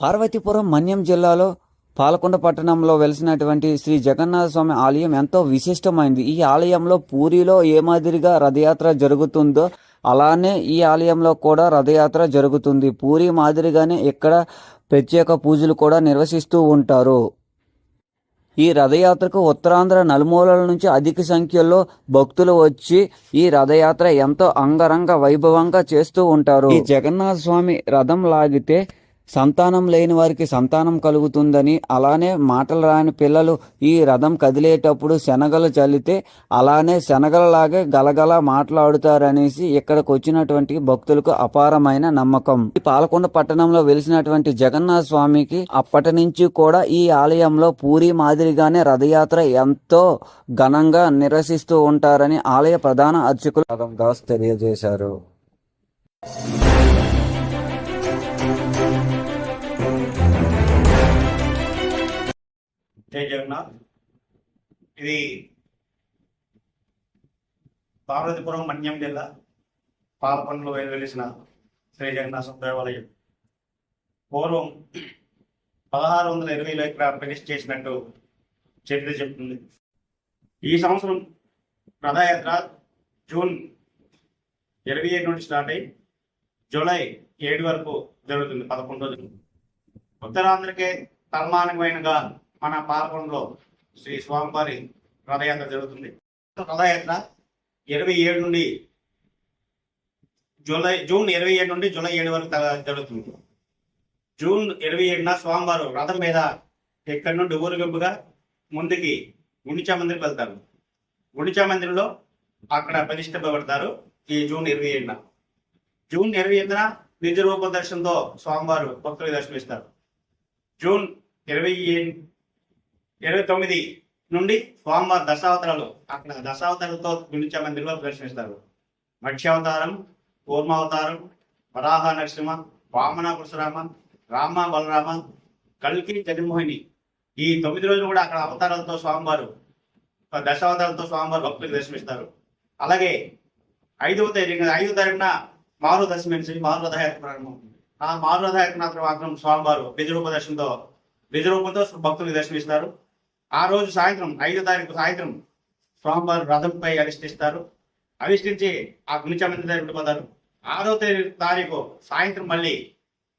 పార్వతీపురం మన్యం జిల్లాలో పాలకొండ పట్టణంలో వెలిసినటువంటి శ్రీ జగన్నాథ స్వామి ఆలయం ఎంతో విశిష్టమైంది. ఈ ఆలయంలో పూరిలో ఏ మాదిరిగా రథయాత్ర జరుగుతుందో అలానే ఈ ఆలయంలో కూడా రథయాత్ర జరుగుతుంది. పూరి మాదిరిగానే ఇక్కడ ప్రత్యేక పూజలు కూడా నిర్వహిస్తూ ఉంటారు. ఈ రథయాత్రకు ఉత్తరాంధ్ర నలుమూలల నుంచి అధిక సంఖ్యలో భక్తులు వచ్చి ఈ రథయాత్ర ఎంతో అంగరంగ వైభవంగా చేస్తూ ఉంటారు. ఈ జగన్నాథ స్వామి రథం లాగితే సంతానం లేని వారికి సంతానం కలుగుతుందని అలానే మాటలు రాని పిల్లలు ఈ రథం కదిలేటప్పుడు శనగలు చల్లితే అలానే శనగలలాగే గలగల మాట్లాడుతారనేసి ఇక్కడికి వచ్చినటువంటి భక్తులకు అపారమైన నమ్మకం. ఈ పాలకొండ పట్టణంలో వెలిసినటువంటి జగన్నాథ స్వామికి అప్పటి నుంచి కూడా ఈ ఆలయంలో పూరి మాదిరిగానే రథయాత్ర ఎంతో ఘనంగా నిరసిస్తూ ఉంటారని ఆలయ ప్రధాన అర్చకులు దాస్ తెలియజేశారు. జై జగన్నాథ్. ఇది పార్వతీపురం మన్యం జిల్లా పాలకొండలో వెలిసిన శ్రీ జగన్నాథ దేవాలయం పూర్వం పదహారు వందల ఇరవైలో ఇక్కడ ప్రతిష్ఠ చేసినట్టు చరిత్ర చెప్తుంది. ఈ సంవత్సరం రథయాత్ర జూన్ ఇరవై ఏడు నుండి స్టార్ట్ అయ్యి జూలై ఏడు వరకు జరుగుతుంది పదకొండు రోజులు. ఉత్తరాంధ్రకే తన్మానమైనగా మన పాలకొండలో శ్రీ స్వామివారి రథయాత్ర జరుగుతుంది. రథయాత్ర ఇరవై ఏడు నుండి జూలై జూన్ ఇరవై ఏడు నుండి జూలై ఏడు వరకు జరుగుతుంది. జూన్ ఇరవై ఏడున స్వామివారు రథం మీద ఇక్కడి నుండి ఊరుగంపుగా ముందుకి గుండిచా మందిరికి వెళ్తారు. గుండిచా మందిరంలో అక్కడ ప్రతిష్ఠింపబడతారు ఈ జూన్ ఇరవై ఏడున. జూన్ ఇరవై ఎనిమిదిన నిజ రూప దర్శనంతో స్వామివారు భక్తులకు దర్శనమిస్తారు. జూన్ ఇరవై ఇరవై తొమ్మిది నుండి స్వామివారి దశావతారాలు అక్కడ దశావతారాలతో గుండిచా మందిరంలో దర్శనమిస్తారు మత్స్యావతారం కూర్మావతారం వరాహ నరసింహ వామన పరశురామ రామ బలరామ కల్కి జగన్మోహిని. ఈ తొమ్మిది రోజులు కూడా అక్కడ అవతారాలతో స్వామివారు దశావతారాలతో స్వామివారు భక్తులకు దర్శనమిస్తారు. అలాగే ఐదవ తేదీ ఐదవ తారీఖున మారు దర్శనం నుంచి మారు రథయాత్ర ఆ మారు రథయాత్ర మాత్రం స్వామివారు నిజరూప దర్శనంతో నిజరూపంతో భక్తులకు దర్శనమిస్తారు. ఆ రోజు సాయంత్రం ఐదో తారీఖు సాయంత్రం స్వామివారు రథంపై అధిష్ఠిస్తారు. అధిష్ఠించి ఆ గుణిచామంది దగ్గర ఉండిపోతారు. ఆరో తేదీ తారీఖు సాయంత్రం మళ్ళీ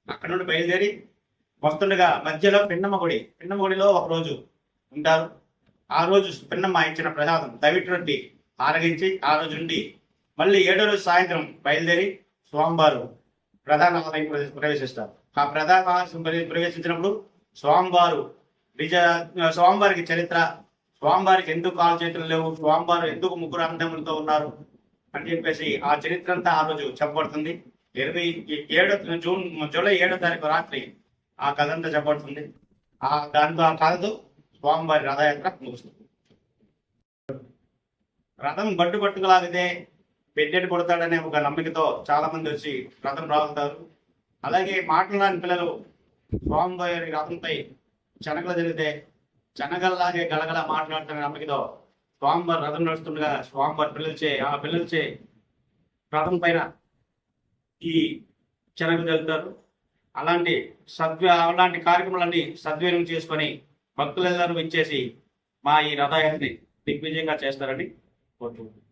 అక్కడ నుండి బయలుదేరి వస్తుండగా మధ్యలో పిన్నమ్మ గుడి పిన్నమ్మ గుడిలో ఒకరోజు ఉంటారు. ఆ రోజు పిన్నమ్మ ఇచ్చిన ప్రసాదం దవిటి రొట్టి ఆరగించి ఆ రోజు నుండి మళ్ళీ ఏడో రోజు సాయంత్రం బయలుదేరి స్వామివారు ప్రధాన ఆలయం ప్రవేశ- ప్రవేశిస్తారు. ఆ ప్రధాన ఆలయం ప్రవేశించినప్పుడు స్వామివారు నిజ స్వామివారికి చరిత్ర స్వామివారికి ఎందుకు కాలు చేతులు లేవు స్వామివారు ఎందుకు ముగ్గురు అన్నదమ్ములతో ఉన్నారు అని చెప్పేసి ఆ చరిత్ర అంతా ఆ రోజు చెప్పబడుతుంది. ఇరవై ఏడో జూన్ జూలై ఏడో తారీఖు రాత్రి ఆ కథ అంతా చెప్పబడుతుంది. ఆ దాంతో ఆ కథతో స్వామివారి రథయాత్ర ముగుస్తుంది. రథం బట్టు పట్టుకులాగితే పెద్దెడు కొడతాడనే ఒక నమ్మికతో చాలా మంది వచ్చి రథం రాగుతారు. అలాగే మాట్లాడని పిల్లలు స్వామివారి రథంపై శనగలు జరిగితే శనగల్లాగే గలగల మాట్లాడుతున్న నమ్మకతో. స్వామివారి రథం నడుస్తుండగా స్వామివారి పిల్లలచే ఆ పిల్లలచే రథం పైన ఈ శనగలు జరుగుతారు. అలాంటి సద్వ అలాంటి కార్యక్రమాలన్నీ సద్వినియోగం చేసుకొని భక్తులందరూ ఇచ్చేసి మా ఈ రథయాత్రని దిగ్విజయంగా చేస్తారని కోరుకుంటున్నాను